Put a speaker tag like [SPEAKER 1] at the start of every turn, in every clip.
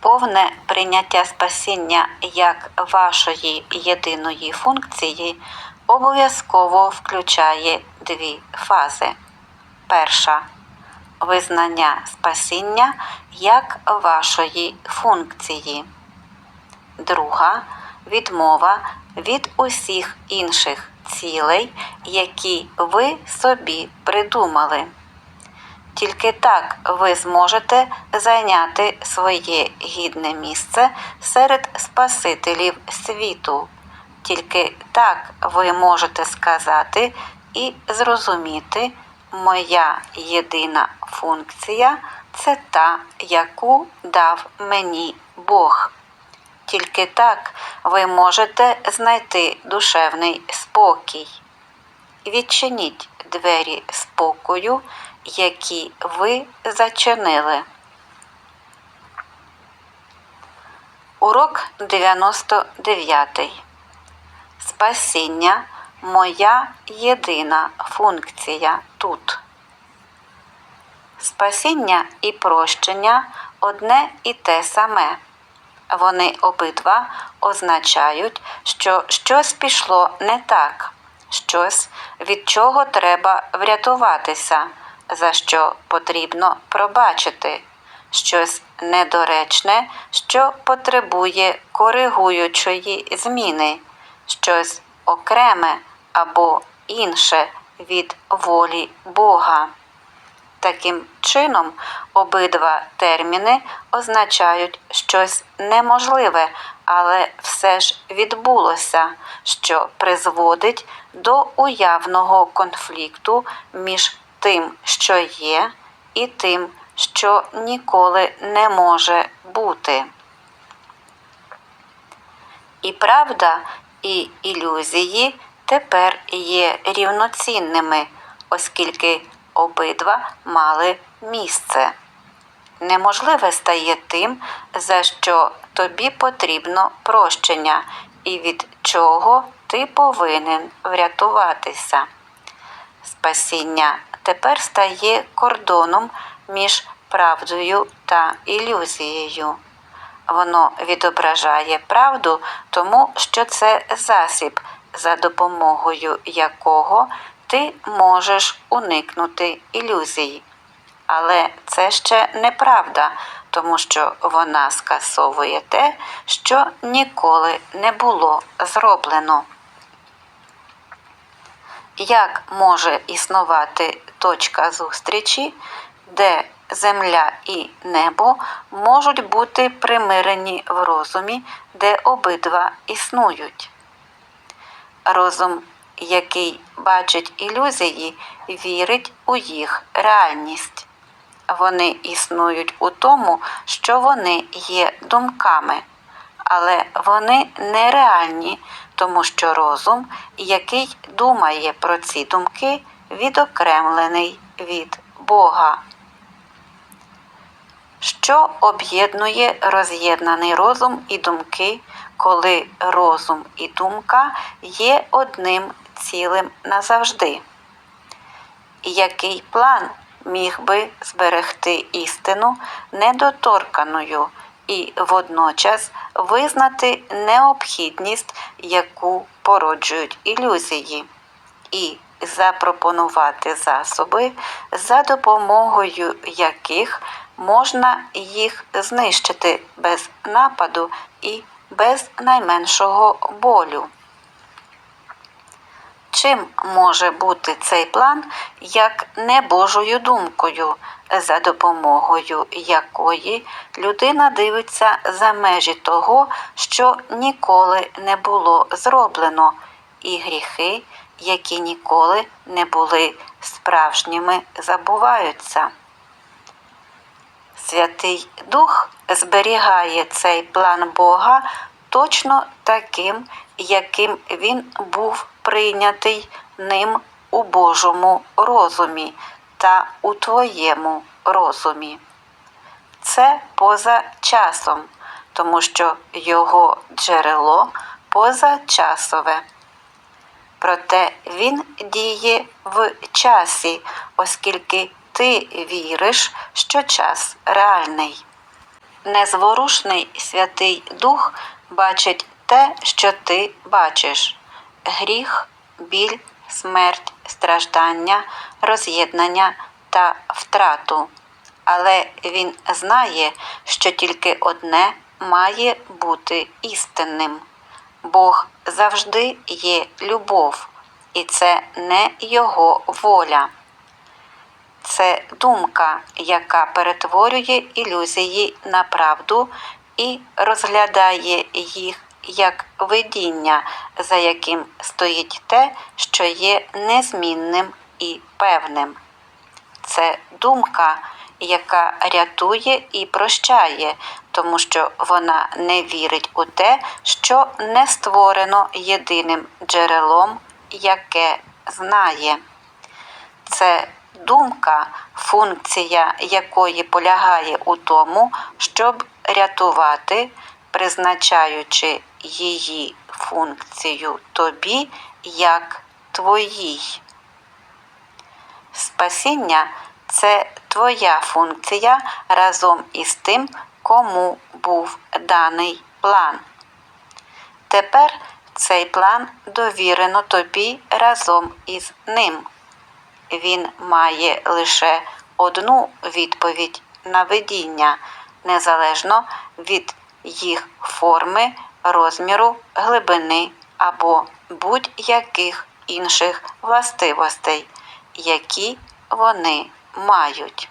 [SPEAKER 1] Повне прийняття спасіння як вашої єдиної функції обов'язково включає дві фази. Перша визнання спасіння як вашої функції. Друга відмова від усіх інших цілей, які ви собі придумали. Тільки так ви зможете зайняти своє гідне місце серед Спасителів світу. Тільки так ви можете сказати і зрозуміти, моя єдина функція це та, яку дав мені Бог. Тільки так ви можете знайти душевний спокій. Відчиніть двері спокою, які ви зачинили. Урок 99. Спасіння моя єдина функція тут. Спасіння і прощення одне і те саме. Вони обидва означають, що щось пішло не так, щось, від чого треба врятуватися, за що потрібно пробачити, щось недоречне, що потребує коригуючої зміни, щось окреме або інше від волі Бога. Таким чином, обидва терміни означають щось неможливе, але все ж відбулося, що призводить до уявного конфлікту між тим, що є, і тим, що ніколи не може бути. І правда, і ілюзії тепер є рівноцінними, оскільки обидва мали місце. Неможливе стає тим, за що тобі потрібно прощення, і від чого ти повинен врятуватися. Спасіння тепер стає кордоном між правдою та ілюзією. Воно відображає правду, тому що це засіб, за допомогою якого ти можеш уникнути ілюзій. Але це ще неправда, тому що вона скасовує те, що ніколи не було зроблено. Як може існувати точка зустрічі, де земля і небо можуть бути примирені в розумі, де обидва існують? Розум, який бачить ілюзії, вірить у їх реальність. Вони існують у тому, що вони є думками, але вони нереальні, тому що розум, який думає про ці думки, відокремлений від Бога. Що об'єднує роз'єднаний розум і думки, коли розум і думка є одним цілим назавжди? Який план міг би зберегти істину недоторканою і водночас визнати необхідність, яку породжують ілюзії, і запропонувати засоби, за допомогою яких можна їх знищити без нападу і без найменшого болю. Чим може бути цей план як не Божою думкою, за допомогою якої людина дивиться за межі того, що ніколи не було зроблено, і гріхи, які ніколи не були справжніми, забуваються. Святий Дух зберігає цей план Бога точно таким, яким він був прийнятий ним у Божому розумі та у твоєму розумі. Це поза часом, тому що його джерело позачасове. Проте він діє в часі, оскільки ти віриш, що час реальний. незворушний Святий Дух бачить те, що ти бачиш гріх, біль, смерть, страждання, роз'єднання та втрату. Але він знає, що тільки одне має бути істинним. Бог завжди є любов, і це не його воля. Це думка, яка перетворює ілюзії на правду і розглядає їх як видіння, за яким стоїть те, що є незмінним і певним. Це думка, яка рятує і прощає, тому що вона не вірить у те, що не створено єдиним джерелом, яке знає. Це думка, функція якої полягає у тому, щоб рятувати, призначаючи її функцію тобі як твоїй. Спасіння це твоя функція разом із тим, кому був даний план. Тепер цей план довірено тобі разом із ним. Він має лише одну відповідь на видіння, незалежно від їх форми, розміру, глибини або будь-яких інших властивостей, які вони мають.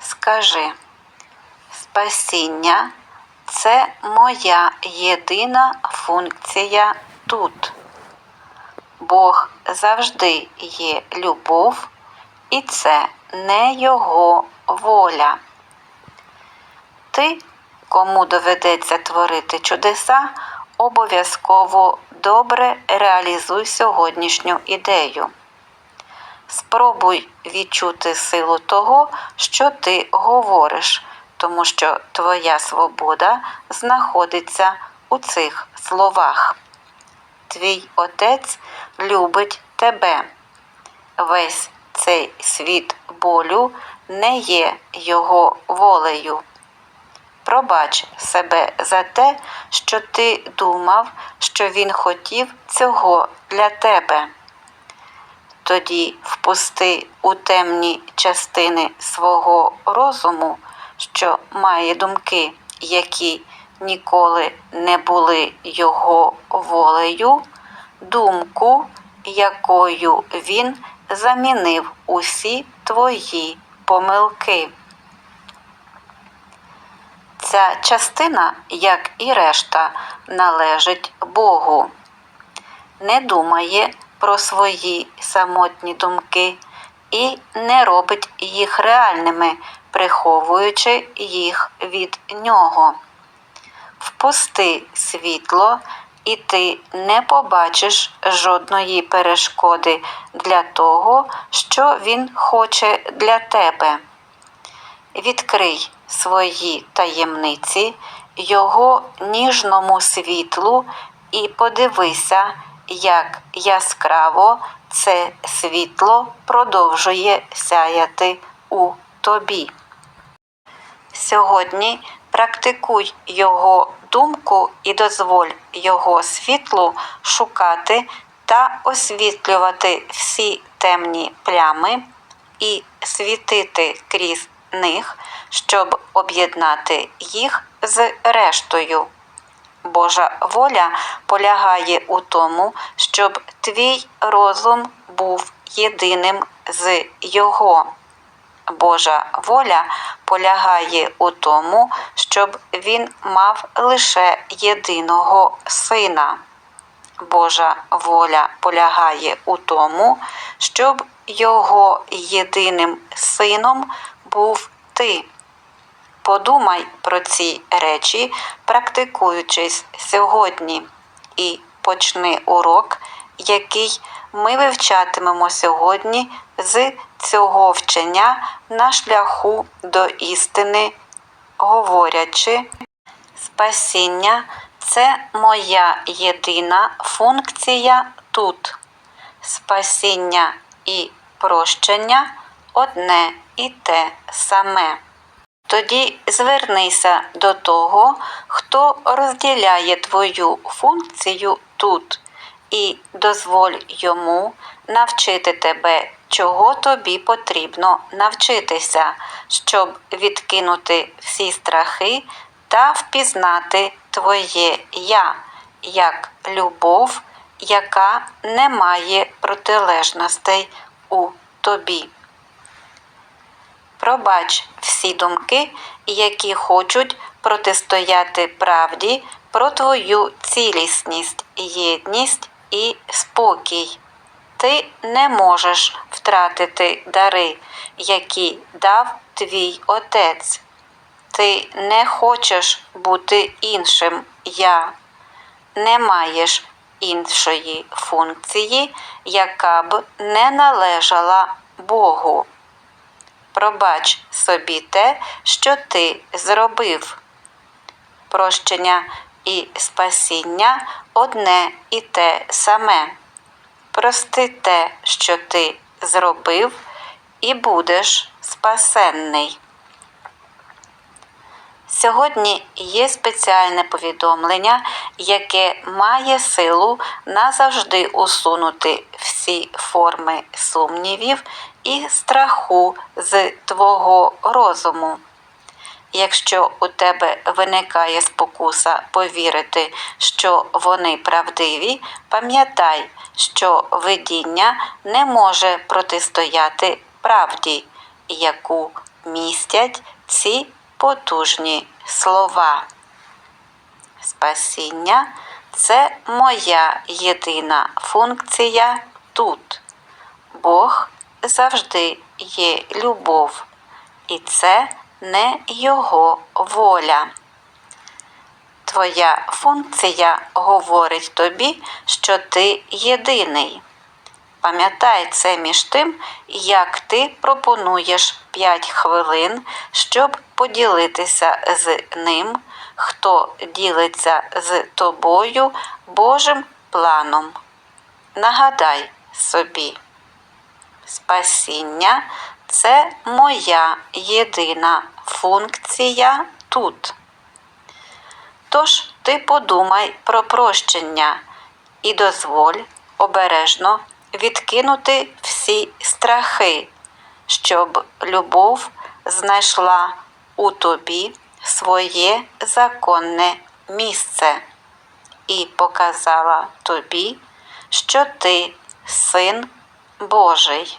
[SPEAKER 1] Скажи, спасіння це моя єдина функція тут. Бог завжди є любов, і це не його воля. Ти, кому доведеться творити чудеса, обов'язково добре реалізуй сьогоднішню ідею. Спробуй відчути силу того, що ти говориш, тому що твоя свобода знаходиться у цих словах. Твій отець любить тебе. Весь цей світ болю не є його волею. Пробач себе за те, що ти думав, що він хотів цього для тебе. Тоді впусти у темні частини свого розуму, що має думки, які ніколи не були його волею, думку, якою він замінив усі твої помилки. Ця частина, як і решта, належить Богу. Не думає про свої самотні думки і не робить їх реальними, приховуючи їх від нього. Впусти світло, і ти не побачиш жодної перешкоди для того, що він хоче для тебе. Відкрий свої таємниці його ніжному світлу і подивися, як яскраво це світло продовжує сяяти у тобі. Сьогодні практикуй його думку і дозволь його світлу шукати та освітлювати всі темні плями і світити крізь них, щоб об'єднати їх з рештою. Божа воля полягає у тому, щоб твій розум був єдиним з Його. Божа воля полягає у тому, щоб він мав лише єдиного сина. Божа воля полягає у тому, щоб його єдиним сином був ти. Подумай про ці речі, практикуючись сьогодні, і почни урок, який ми вивчатимемо сьогодні з цього вчення на шляху до істини, говорячи, спасіння це моя єдина функція тут. Спасіння і прощення одне і те саме. Тоді звернися до того, хто розділяє твою функцію тут, і дозволь йому навчити тебе, чого тобі потрібно навчитися, щоб відкинути всі страхи та впізнати твоє я як любов, яка не має протилежностей у тобі. Пробач всі думки, які хочуть протистояти правді про твою цілісність, єдність і спокій. Ти не можеш втратити дари, які дав твій отець. Ти не хочеш бути іншим я, не маєш іншої функції, яка б не належала Богу. Пробач собі те, що ти зробив. Прощення і спасіння одне і те саме. Прости те, що ти зробив, і будеш спасенний. Сьогодні є спеціальне повідомлення, яке має силу назавжди усунути всі форми сумнівів і страху з твого розуму. Якщо у тебе виникає спокуса повірити, що вони правдиві, пам'ятай, що видіння не може протистояти правді, яку містять ці потужні слова. Спасіння це моя єдина функція тут. Бог завжди є любов, і це не Його воля. Твоя функція говорить тобі, що ти єдиний. Пам'ятай це між тим, як ти пропонуєш 5 хвилин, щоб поділитися з ним, хто ділиться з тобою Божим планом. Нагадай собі, спасіння це моя єдина функція тут. Тож ти подумай про прощення і дозволь обережно відкинути всі страхи, щоб любов знайшла у тобі своє законне місце і показала тобі, що ти син Божий.